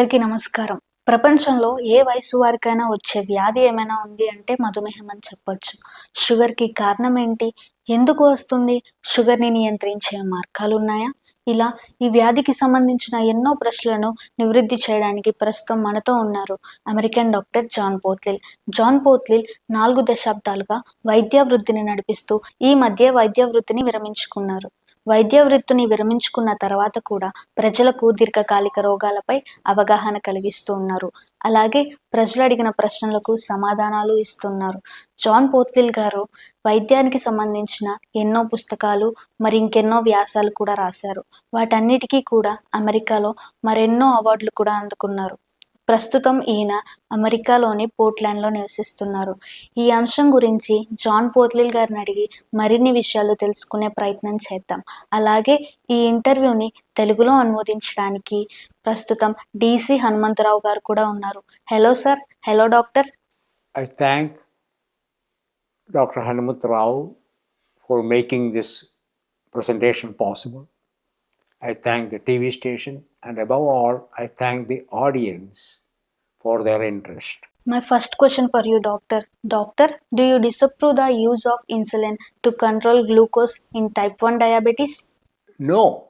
అందరికీ నమస్కారం. ప్రపంచంలో ఏ వయసు వారికైనా వచ్చే వ్యాధి ఏమైనా ఉంది అంటే మధుమేహం అని చెప్పొచ్చు. షుగర్కి కారణం ఏంటి? ఎందుకు వస్తుంది? షుగర్ని నియంత్రించే మార్గాలు ఉన్నాయా? ఇలా ఈ వ్యాధికి సంబంధించిన ఎన్నో ప్రశ్నలను నివృత్తి చేయడానికి ప్రస్తుతం మనతో ఉన్నారు American doctor John Poothullil John Poothullil నాలుగు దశాబ్దాలుగా వైద్య వృత్తిని నడిపిస్తూ ఈ మధ్య వైద్య వృత్తిని విరమించుకున్నారు. వైద్య వృత్తిని విరమించుకున్న తర్వాత కూడా ప్రజలకు దీర్ఘకాలిక రోగాలపై అవగాహన కలిగిస్తూ ఉన్నారు. అలాగే ప్రజలు అడిగిన ప్రశ్నలకు సమాధానాలు ఇస్తున్నారు. జాన్ పోత్లిల్ గారు వైద్యానికి సంబంధించిన ఎన్నో పుస్తకాలు మరి ఇంకెన్నో వ్యాసాలు కూడా రాశారు. వాటన్నిటికీ కూడా అమెరికాలో మరెన్నో అవార్డులు కూడా అందుకున్నారు. ప్రస్తుతం ఈయన అమెరికాలోని పోర్ట్లాండ్లో నివసిస్తున్నారు. ఈ అంశం గురించి జాన్ పోత్లిల్ గారిని అడిగి మరిన్ని విషయాలు తెలుసుకునే ప్రయత్నం చేద్దాం. అలాగే ఈ ఇంటర్వ్యూని తెలుగులో అనువదించడానికి ప్రస్తుతం డిసి హనుమంతరావు గారు కూడా ఉన్నారు. Hello sir hello doctor. I thank doctor Hanumantharao for making this this presentation possible. I thank the TV station and above all, I thank the audience for their interest. My first question for you, doctor. Doctor, do you disapprove the use of insulin to control glucose in type 1 diabetes? No,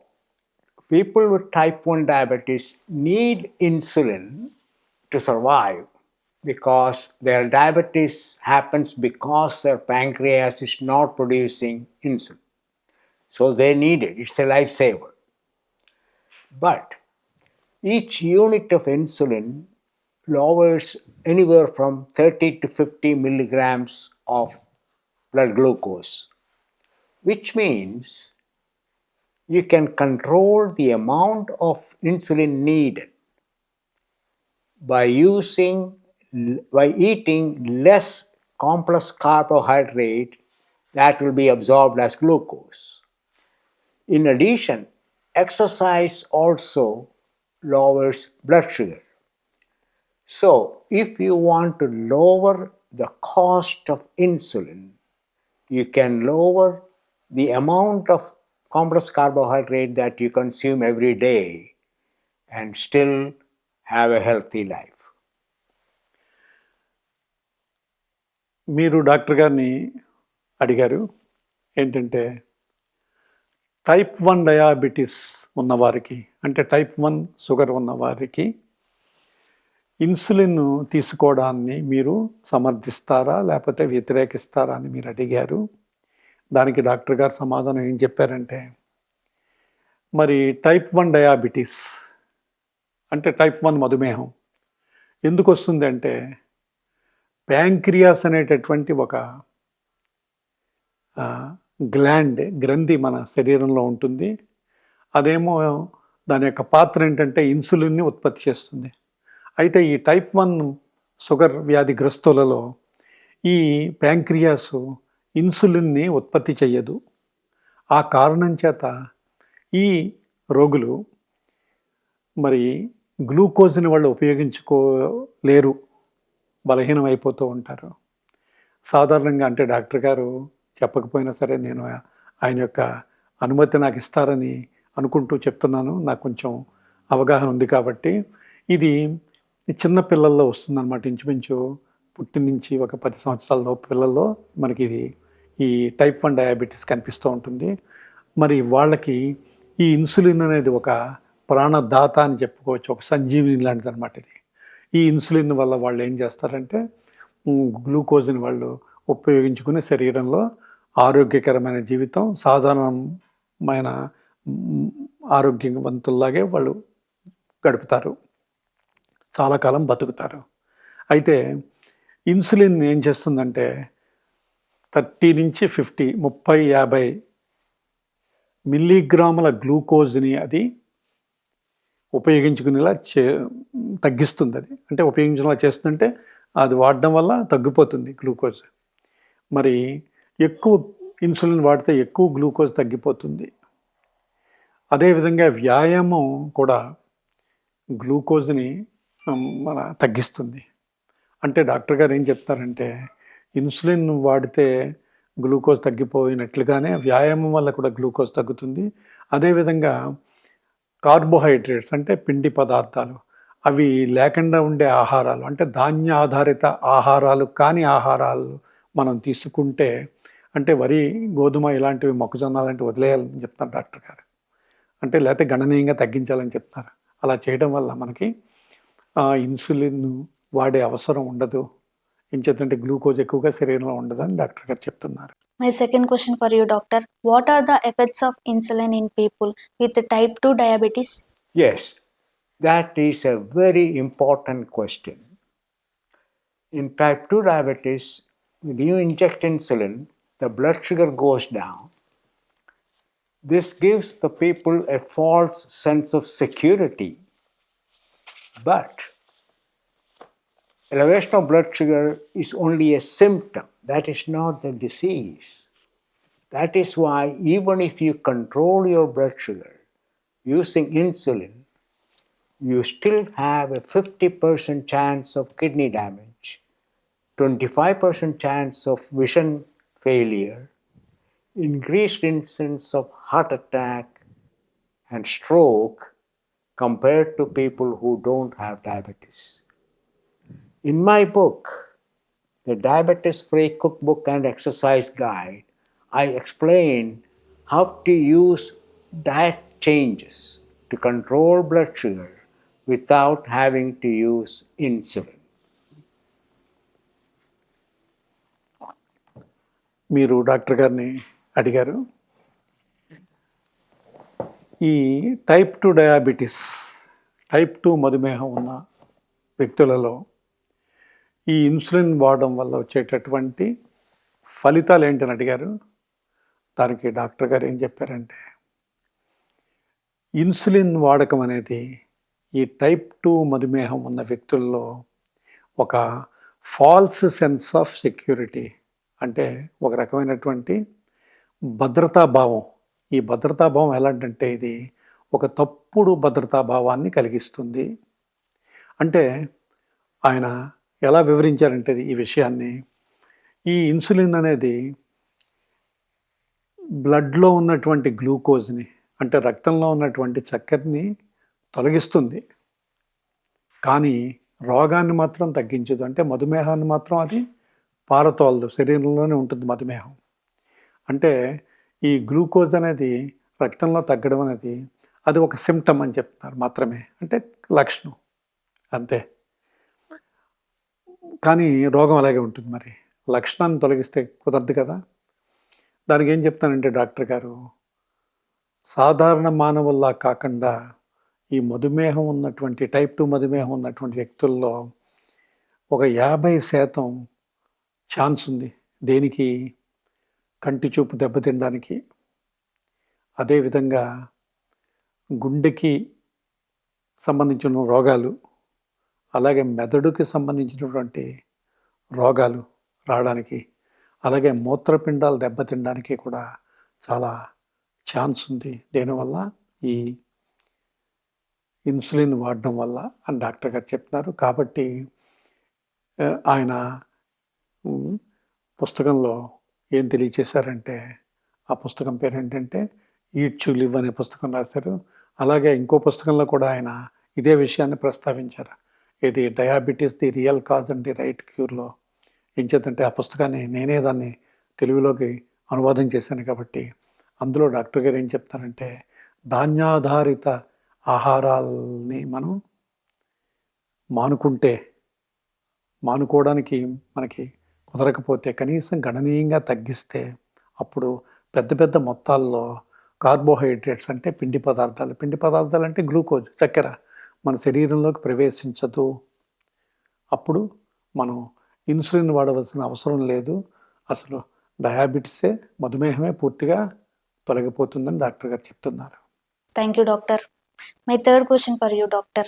people with type 1 diabetes need insulin to survive because their diabetes happens because their pancreas is not producing insulin. So they need it, it's a lifesaver. But each unit of insulin lowers anywhere from 30 to 50 milligrams of blood glucose, which means you can control the amount of insulin needed by using by eating less complex carbohydrate that will be absorbed as glucose. In addition, exercise also lowers blood sugar. So, if you want to lower the cost of insulin, you can lower the amount of complex carbohydrate that you consume every day and still have a healthy life. మీరు doctor గారిని అడిగారు ఏంటంటే type one diabetes ఉన్నవారికి అంటే type one sugar ఉన్నవారికి insulin తీసుకోవడాన్ని మీరు సమర్థిస్తారా? లేకపోతే వ్యతిరేకిస్తారా అని మీరు అడిగారు. దానికి డాక్టర్ గారు సమాధానం ఏం చెప్పారంటే మరి టైప్ వన్ డయాబెటీస్ అంటే టైప్ వన్ మధుమేహం ఎందుకు వస్తుంది అంటే ప్యాంక్రియాస్ అనేటటువంటి ఒక గ్లాండ్ గ్రంథి మన శరీరంలో ఉంటుంది. అదేమో దాని యొక్క పాత్ర ఏంటంటే ఇన్సులిన్ని ఉత్పత్తి చేస్తుంది. అయితే ఈ టైప్ వన్ షుగర్ వ్యాధిగ్రస్తులలో ఈ ప్యాంక్రియాస్ ఇన్సులిన్ని ఉత్పత్తి చేయదు ఆ కారణం చేత ఈ రోగులు మరి గ్లూకోజ్ని వాళ్ళు ఉపయోగించుకోలేరు బలహీనం అయిపోతూ ఉంటారు. సాధారణంగా అంటే డాక్టర్ గారు చెప్పకపోయినా సరే నేను ఆయన యొక్క అనుమతి నాకు ఇస్తారని అనుకుంటూ చెప్తున్నాను. నాకు కొంచెం అవగాహన ఉంది కాబట్టి ఇది చిన్న పిల్లల్లో వస్తుందన్నమాట ఇంచుమించు పుట్టి నుంచి ఒక పది సంవత్సరాల పిల్లల్లో మనకి ఇది ఈ టైప్ వన్ డయాబెటీస్ కనిపిస్తూ ఉంటుంది. మరి వాళ్ళకి ఈ ఇన్సులిన్ అనేది ఒక ప్రాణదాత అని చెప్పుకోవచ్చు ఒక సంజీవిని లాంటిది అనమాట ఇది. ఈ ఇన్సులిన్ వల్ల వాళ్ళు ఏం చేస్తారంటే గ్లూకోజ్ని వాళ్ళు ఉపయోగించుకుని శరీరంలో ఆరోగ్యకరమైన జీవితం సాధారణమైన ఆరోగ్యవంతుల్లాగే వాళ్ళు గడుపుతారు. చాలా కాలం బతుకుతారు. అయితే ఇన్సులిన్ ఏం చేస్తుందంటే థర్టీ నుంచి ఫిఫ్టీ ముప్పై యాభై మిల్లీగ్రాముల గ్లూకోజ్ని అది ఉపయోగించుకునేలా చే తగ్గిస్తుంది అది. అంటే ఉపయోగించేలా చేస్తుందంటే అది వాడడం వల్ల తగ్గిపోతుంది గ్లూకోజ్. మరి ఎక్కువ ఇన్సులిన్ వాడితే ఎక్కువ గ్లూకోజ్ తగ్గిపోతుంది. అదేవిధంగా వ్యాయామం కూడా గ్లూకోజ్ని మన తగ్గిస్తుంది. అంటే డాక్టర్ గారు ఏం చెప్తారంటే ఇన్సులిన్ వాడితే గ్లూకోజ్ తగ్గిపోయినట్లుగానే వ్యాయామం వల్ల కూడా గ్లూకోజ్ తగ్గుతుంది. అదేవిధంగా కార్బోహైడ్రేట్స్ అంటే పిండి పదార్థాలు అవి లేకుండా ఉండే ఆహారాలు అంటే ధాన్య ఆధారిత ఆహారాలు కాని ఆహారాలు మనం తీసుకుంటే అంటే వరి గోధుమ ఇలాంటివి మొక్కజొన్న లాంటివి వదిలేయాలని చెప్తారు డాక్టర్ గారు. అంటే లేకపోతే గణనీయంగా తగ్గించాలని చెప్తారు. అలా చేయడం వల్ల మనకి ఆ ఇన్సులిన్ వాడే అవసరం ఉండదు. ఏం చేద్దంటే గ్లూకోజ్ ఎక్కువగా శరీరంలో ఉండదు అని డాక్టర్ గారు చెప్తున్నారు. My second question for you doctor what are the effects of insulin in people with type two diabetes yes that is a very important question in type two diabetes you inject insulin the blood sugar goes down this gives the people a false sense of security But elevation of blood sugar is only a symptom, that is not the disease. That is why, even if you control your blood sugar using insulin, you still have a 50% chance of kidney damage, 25% chance of vision failure, increased incidence of heart attack and stroke compared to people who don't have diabetes. In my book, The Diabetes Free Cookbook and Exercise Guide, I explain how to use diet changes to control blood sugar without having to use insulin. మీరు doctor గారిని అడిగారు ఈ type two diabetes type two మధుమేహం ఉన్న వ్యక్తులలో ఈ insulin వాడడం వల్ల వచ్చేటటువంటి ఫలితాలు ఏంటని అడిగారు. దానికి డాక్టర్ గారు ఏం చెప్పారంటే ఇన్సులిన్ వాడకం అనేది ఈ టైప్ టూ మధుమేహం ఉన్న వ్యక్తుల్లో ఒక ఫాల్స్ సెన్స్ ఆఫ్ సెక్యూరిటీ అంటే ఒక రకమైనటువంటి భద్రతా భావం ఈ భద్రతా భావం ఎలాంటంటే ఇది ఒక తప్పుడు భద్రతా భావాన్ని కలిగిస్తుంది. అంటే ఆయన ఎలా వివరించారంటే ఇది ఈ విషయాన్ని ఈ ఇన్సులిన్ అనేది బ్లడ్లో ఉన్నటువంటి గ్లూకోజ్ని అంటే రక్తంలో ఉన్నటువంటి చక్కెరని తొలగిస్తుంది. కానీ రోగాన్ని మాత్రం తగ్గించదు. అంటే మధుమేహాన్ని మాత్రం అది పారతోలదు. శరీరంలోనే ఉంటుంది మధుమేహం. అంటే ఈ గ్లూకోజ్ అనేది రక్తంలో తగ్గడం అనేది అది ఒక సిమ్టమ్ అని చెప్తున్నారు మాత్రమే. అంటే లక్షణం. అంతే. కానీ రోగం అలాగే ఉంటుంది మరి. లక్షణాన్ని తొలగిస్తే కుదరదు కదా. దానికి ఏం చెప్తానంటే డాక్టర్ గారు సాధారణ మానవుల్లా కాకుండా ఈ మధుమేహం ఉన్నటువంటి టైప్ టూ మధుమేహం ఉన్నటువంటి వ్యక్తుల్లో ఒక యాభై శాతం ఛాన్స్ ఉంది దేనికి? కంటి చూపు దెబ్బతినడానికి. అదేవిధంగా గుండెకి సంబంధించిన రోగాలు అలాగే మెదడుకి సంబంధించినటువంటి రోగాలు రావడానికి అలాగే మూత్రపిండాలు దెబ్బతినడానికి కూడా చాలా ఛాన్స్ ఉంది. దేనివల్ల? ఈ ఇన్సులిన్ వాడడం వల్ల అని డాక్టర్ గారు చెప్తున్నారు. కాబట్టి ఆయన పుస్తకంలో ఏం తెలియచేశారంటే ఆ పుస్తకం పేరు ఏంటంటే ఈడ్చు లివ్ అనే పుస్తకం రాశారు. అలాగే ఇంకో పుస్తకంలో కూడా ఆయన ఇదే విషయాన్ని ప్రస్తావించారు. ఇది diabetes the real cause and the right క్యూర్లో. ఏం చేద్దంటే ఆ పుస్తకాన్ని నేనే దాన్ని తెలుగులోకి అనువాదం చేశాను కాబట్టి అందులో డాక్టర్ గారు ఏం చెప్తారంటే ధాన్యాధారిత ఆహారాల్ని మనం మానుకుంటే మానుకోవడానికి మనకి కుదరకపోతే కనీసం గణనీయంగా తగ్గిస్తే అప్పుడు పెద్ద పెద్ద మొత్తాల్లో కార్బోహైడ్రేట్స్ అంటే పిండి పదార్థాలు పిండి పదార్థాలు అంటే గ్లూకోజ్ చక్కెర మన శరీరంలోకి ప్రవేశించదు అప్పుడు మనం ఇన్సులిన్ వాడవలసిన అవసరం లేదు అసలు డయాబెటీసే మధుమేహమే పూర్తిగా తొలగిపోతుందని డాక్టర్ గారు చెప్తున్నారు Thank you, doctor. My third question for you, doctor.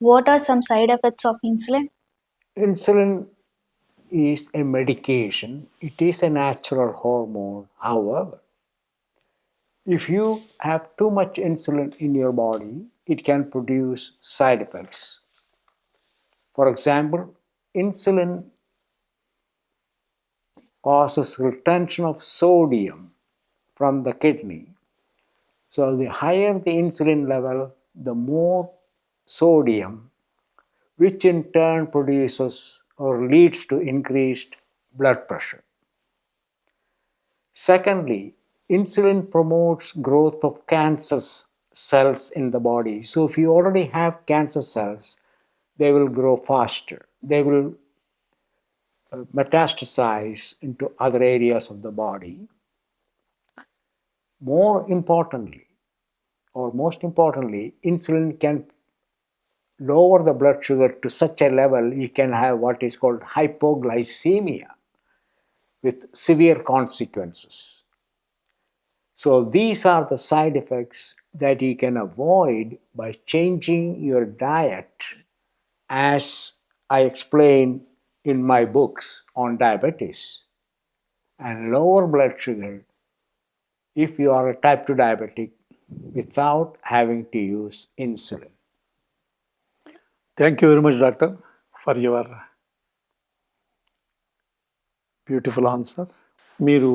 What are some side effects of insulin? Insulin is a medication, it is a natural hormone. However, if you have too much insulin in your body, it can produce side effects. For example, insulin causes retention of sodium from the kidney. So, the higher the insulin level, the more sodium which in turn produces or leads to increased blood pressure. Secondly, insulin promotes growth of cancer cells in the body. So if you already have cancer cells, they will grow faster. They will uh, metastasize into other areas of the body. More importantly, or most importantly, insulin can lower the blood sugar to such a level you can have what is called hypoglycemia with severe consequences. So, these are the side effects that you can avoid by changing your diet as I explain in my books on diabetes and lower blood sugar if you are a type 2 diabetic without having to use insulin. Thank you very much doctor for your beautiful answer మీరు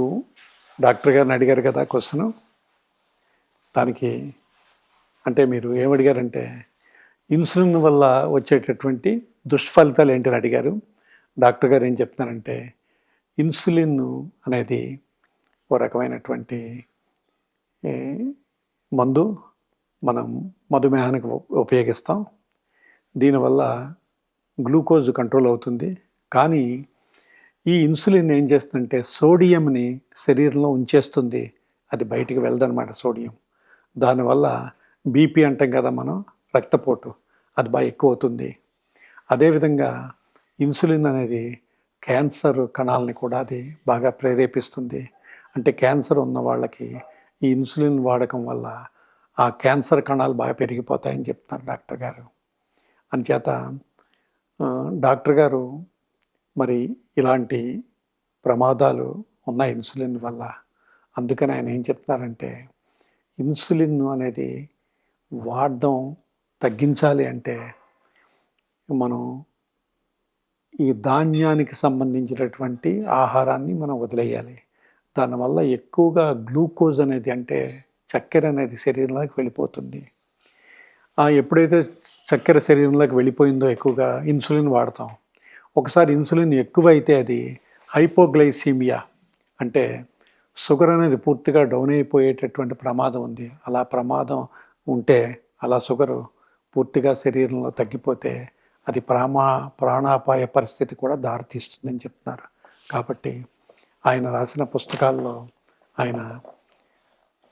doctor గారిని అడిగారు కదా question దానికి అంటే మీరు ఏమడిగారంటే insulin వల్ల వచ్చేటటువంటి దుష్ఫలితాలు ఏంటని అడిగారు. డాక్టర్ గారు ఏం చెప్తున్నారంటే ఇన్సులిన్ అనేది ఓ రకమైనటువంటి మందు. మనం మధుమేహానికి ఉపయోగిస్తాం. దీనివల్ల గ్లూకోజ్ కంట్రోల్ అవుతుంది. కానీ ఈ ఇన్సులిన్ ఏం చేస్తుందంటే సోడియంని శరీరంలో ఉంచేస్తుంది. అది బయటికి వెళ్దనమాట సోడియం. దానివల్ల బీపీ అంటాం కదా మనం రక్తపోటు. అది బాగా ఎక్కువ అవుతుంది అదేవిధంగా ఇన్సులిన్ అనేది క్యాన్సర్ కణాలని కూడా అది బాగా ప్రేరేపిస్తుంది. అంటే క్యాన్సర్ ఉన్న వాళ్ళకి ఈ ఇన్సులిన్ వాడకం వల్ల ఆ క్యాన్సర్ కణాలు బాగా పెరిగిపోతాయని చెప్తున్నారు డాక్టర్ గారు. అంచేత డాక్టర్ గారు మరి ఇలాంటి ప్రమాదాలు ఉన్నాయి ఇన్సులిన్ వల్ల అందుకని ఆయన ఏం చెప్తున్నారంటే ఇన్సులిన్ అనేది వాడడం తగ్గించాలి అంటే మనం ఈ ధాన్యానికి సంబంధించినటువంటి ఆహారాన్ని మనం వదిలేయాలి. దానివల్ల ఎక్కువగా గ్లూకోజ్ అనేది అంటే చక్కెర అనేది శరీరంలోకి వెళ్ళిపోతుంది. ఎప్పుడైతే చక్కెర శరీరంలోకి వెళ్ళిపోయిందో ఎక్కువగా ఇన్సులిన్ వాడతాం. ఒకసారి ఇన్సులిన్ ఎక్కువైతే అది హైపోగ్లైసీమియా అంటే షుగర్ అనేది పూర్తిగా డౌన్ అయిపోయేటటువంటి ప్రమాదం ఉంది. అలా ప్రమాదం ఉంటే అలా షుగరు పూర్తిగా శరీరంలో తగ్గిపోతే అది ప్రామా ప్రాణాపాయ పరిస్థితి కూడా దారితీస్తుందని చెప్తున్నారు. కాబట్టి ఆయన రాసిన పుస్తకాల్లో ఆయన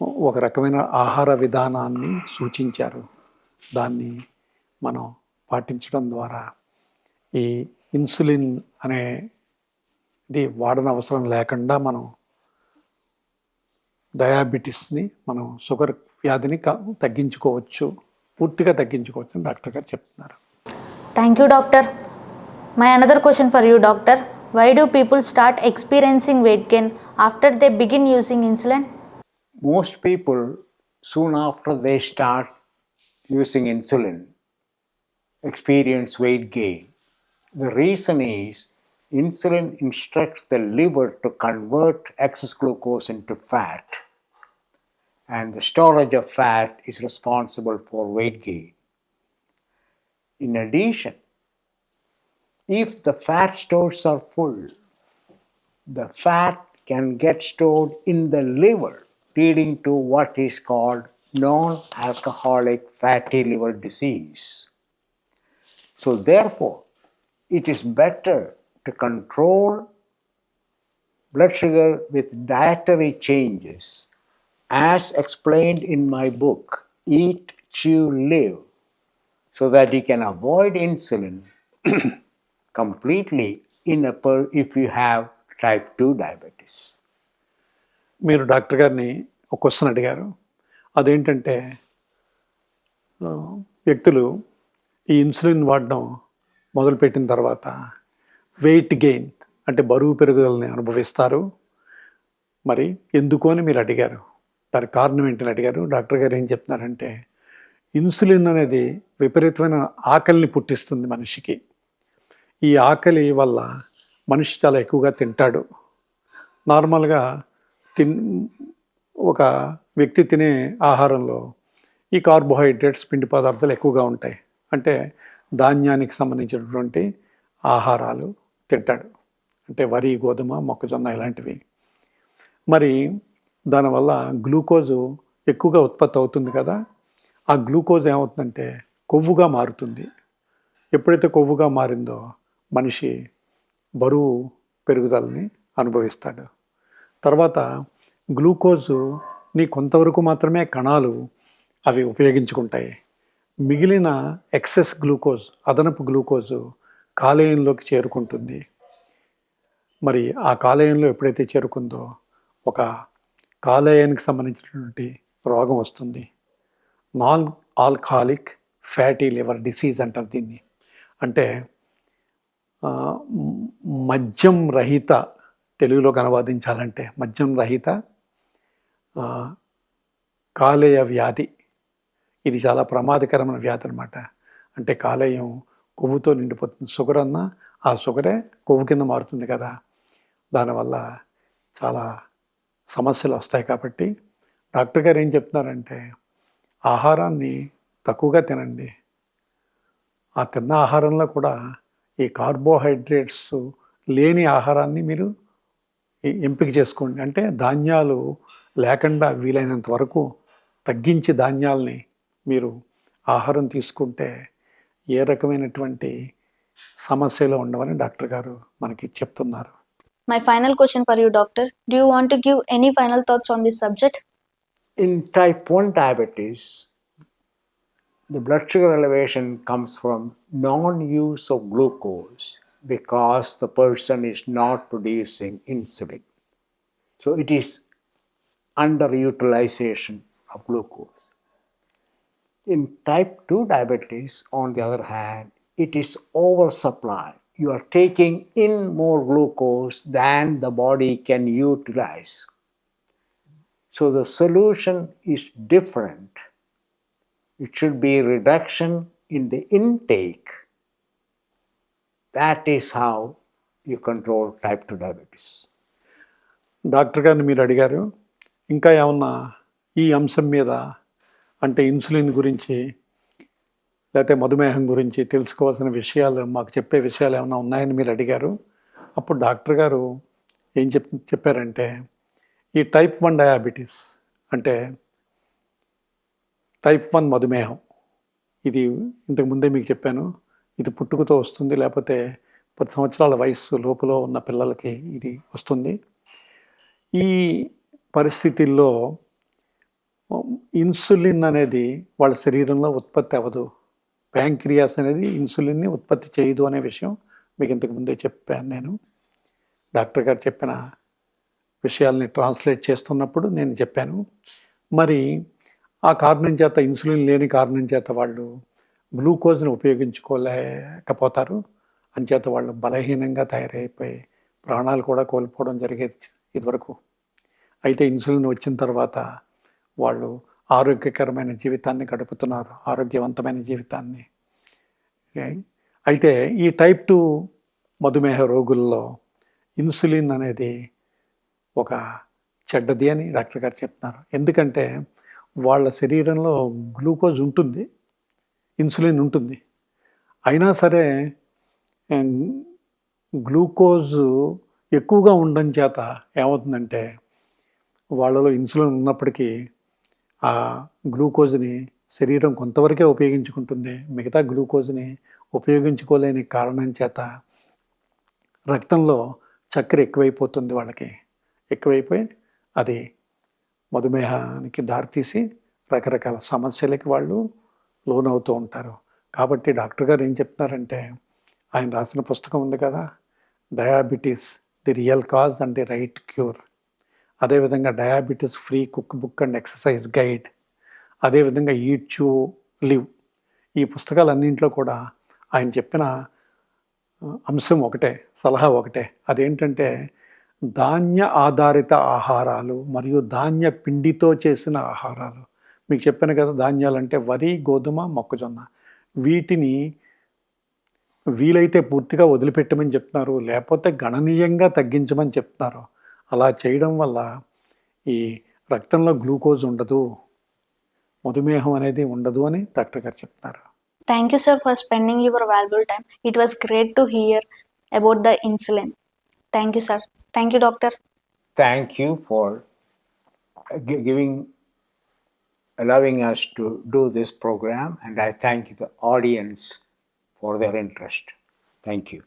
ఒక రకమైన ఆహార విధానాన్ని సూచించారు. దాన్ని మనం పాటించడం ద్వారా ఈ ఇన్సులిన్ అనే ఇది వాడన అవసరం లేకుండా మనం డయాబెటీస్ని మనం షుగర్ వ్యాధిని తగ్గించుకోవచ్చు. పూర్తిగా తగ్గించుకోవచ్చు అని డాక్టర్ గారు చెప్తున్నారు. Thank you doctor. My another question for you doctor. Why do people start experiencing weight gain after they begin using insulin most people soon after they start using insulin, experience weight gain. The reason is insulin instructs the liver to convert excess glucose into fat, and the storage of fat is responsible for weight gain. In addition, if the fat stores are full, the fat can get stored in the liver, leading to what is called non alcoholic fatty liver disease. So, therefore, it is better to control blood sugar with dietary changes, as explained in my book, Eat, Chew, Live, so that you can avoid insulin completely in a per- if you have type 2 diabetes. మీరు doctor గారిని ఒక question అడిగారు అదేంటంటే వ్యక్తులు ఈ insulin వాడడం మొదలుపెట్టిన తర్వాత వెయిట్ గెయిన్ అంటే బరువు పెరుగుదలని అనుభవిస్తారు. మరి ఎందుకు అని మీరు అడిగారు. దానికి కారణం ఏంటని అడిగారు. డాక్టర్ గారు ఏం చెప్తున్నారంటే ఇన్సులిన్ అనేది విపరీతమైన ఆకలిని పుట్టిస్తుంది మనిషికి. ఈ ఆకలి వల్ల మనిషి చాలా ఎక్కువగా తింటాడు. నార్మల్గా తిన్ ఒక వ్యక్తి తినే ఆహారంలో ఈ కార్బోహైడ్రేట్స్ పిండి పదార్థాలు ఎక్కువగా ఉంటాయి. అంటే ధాన్యానికి సంబంధించినటువంటి ఆహారాలు తింటాడు. అంటే వరి గోధుమ మొక్కజొన్న ఇలాంటివి. మరి దానివల్ల గ్లూకోజు ఎక్కువగా ఉత్పత్తి అవుతుంది కదా. ఆ గ్లూకోజ్ ఏమవుతుందంటే కొవ్వుగా మారుతుంది. ఎప్పుడైతే కొవ్వుగా మారిందో మనిషి బరువు పెరుగుదలని అనుభవిస్తాడు. తర్వాత నీ కొంతవరకు మాత్రమే కణాలు అవి ఉపయోగించుకుంటాయి. మిగిలిన ఎక్సెస్ గ్లూకోజ్ అదనపు గ్లూకోజు కాలేయంలోకి చేరుకుంటుంది. మరి ఆ కాలేయంలో ఎప్పుడైతే చేరుకుందో ఒక కాలేయానికి సంబంధించినటువంటి రోగం వస్తుంది. Non alcoholic fatty liver disease అంటారు దీన్ని. అంటే మద్యం రహిత తెలుగులోకి అనువాదించాలంటే మద్యం రహిత కాలేయ వ్యాధి. ఇది చాలా ప్రమాదకరమైన వ్యాధి అనమాట అంటే కాలేయం కొవ్వుతో నిండిపోతుంది. షుగర్ అన్నా ఆ షుగరే కొవ్వు కింద మారుతుంది కదా. దానివల్ల చాలా సమస్యలు వస్తాయి కాబట్టి డాక్టర్ గారు ఏం చెప్తున్నారంటే ఆహారాన్ని తక్కువగా తినండి. ఆ తిన్న ఆహారంలో కూడా ఈ కార్బోహైడ్రేట్స్ లేని ఆహారాన్ని మీరు ఎంపిక చేసుకోండి. అంటే ధాన్యాలు లేకుండా వీలైనంత వరకు తగ్గించి ధాన్యాలని మీరు ఆహారం తీసుకుంటే ఏ రకమైనటువంటి సమస్యలు ఉండవని డాక్టర్ గారు మనకి చెప్తున్నారు. My final question for you doctor do want give any final thoughts on this subject in type one diabetes the blood sugar elevation comes from non use of glucose because the person is not producing insulin so it is underutilization of glucose. In type 2 diabetes, on the other hand, it is oversupply. You are taking in more glucose than the body can utilize. So the solution is different. It should be reduction in the intake. That is how you control type 2 diabetes. Doctor గారిని మీరు అడిగారు ఇంకా ఏమన్నా ఈ అంశం మీద అంటే insulin గురించి లేకపోతే మధుమేహం గురించి తెలుసుకోవాల్సిన విషయాలు మాకు చెప్పే విషయాలు ఏమైనా ఉన్నాయని మీరు అడిగారు. అప్పుడు డాక్టర్ గారు ఏం చెప్ చెప్పారంటే ఈ టైప్ వన్ డయాబెటీస్ అంటే టైప్ వన్ మధుమేహం. ఇది ఇంతకుముందే మీకు చెప్పాను. ఇది పుట్టుకతో వస్తుంది లేకపోతే పది సంవత్సరాల వయస్సు లోపల ఉన్న పిల్లలకి ఇది వస్తుంది. ఈ పరిస్థితుల్లో ఇన్సులిన్ అనేది వాళ్ళ శరీరంలో ఉత్పత్తి అవ్వదు. ప్యాంక్రియాస్ అనేది ఇన్సులిన్ని ఉత్పత్తి చేయదు అనే విషయం మీకు ఇంతకు ముందే చెప్పాను నేను. డాక్టర్ గారు చెప్పిన విషయాల్ని ట్రాన్స్లేట్ చేస్తున్నప్పుడు నేను చెప్పాను. మరి ఆ కారణం చేత ఇన్సులిన్ లేని కారణం చేత వాళ్ళు గ్లూకోజ్ని ఉపయోగించుకోలేకపోతారు. అంచేత వాళ్ళు బలహీనంగా తయారైపోయి ప్రాణాలు కూడా కోల్పోవడం జరిగేది ఇదివరకు. అయితే ఇన్సులిన్ వచ్చిన తర్వాత వాళ్ళు ఆరోగ్యకరమైన జీవితాన్ని గడుపుతున్నారు ఆరోగ్యవంతమైన జీవితాన్ని. అయితే ఈ టైప్ టూ మధుమేహ రోగుల్లో ఇన్సులిన్ అనేది ఒక చెడ్డది అని డాక్టర్ గారు చెప్తున్నారు. ఎందుకంటే వాళ్ళ శరీరంలో గ్లూకోజ్ ఉంటుంది ఇన్సులిన్ ఉంటుంది. అయినా సరే గ్లూకోజ్ ఎక్కువగా ఉండడం చేత ఏమవుతుందంటే వాళ్ళలో ఇన్సులిన్ ఉన్నప్పటికీ ఆ గ్లూకోజ్ని శరీరం కొంతవరకే ఉపయోగించుకుంటుంది. మిగతా గ్లూకోజ్ని ఉపయోగించుకోలేని కారణం చేత రక్తంలో చక్కెర ఎక్కువైపోతుంది వాళ్ళకి. ఎక్కువైపోయి అది మధుమేహానికి దారితీసి రకరకాల సమస్యలకి వాళ్ళు లోనవుతూ ఉంటారు. కాబట్టి డాక్టర్ గారు ఏం చెప్తున్నారంటే ఆయన రాసిన పుస్తకం ఉంది కదా diabetes the real cause and the right cure. అదేవిధంగా diabetes free cook book and exercise guide అదేవిధంగా ఈట్ చూ లివ్. ఈ పుస్తకాలన్నింటిలో కూడా ఆయన చెప్పిన అంశం ఒకటే సలహా ఒకటే. అదేంటంటే ధాన్య ఆధారిత ఆహారాలు మరియు ధాన్య పిండితో చేసిన ఆహారాలు. మీకు చెప్పాను కదా ధాన్యాలు అంటే వరి గోధుమ మొక్కజొన్న. వీటిని వీలైతే పూర్తిగా వదిలిపెట్టమని చెప్తున్నారు లేకపోతే గణనీయంగా తగ్గించమని చెప్తున్నారు. అలా చేయడం వల్ల ఈ రక్తంలో గ్లూకోజ్ ఉండదు మధుమేహం అనేది ఉండదు అని డాక్టర్ గారు చెప్తున్నారు. Thank you sir for spending your valuable time it was great to hear about the insulin thank you sir thank you doctor thank you for giving allowing us to do this programme and I thank you the audience for their interest thank you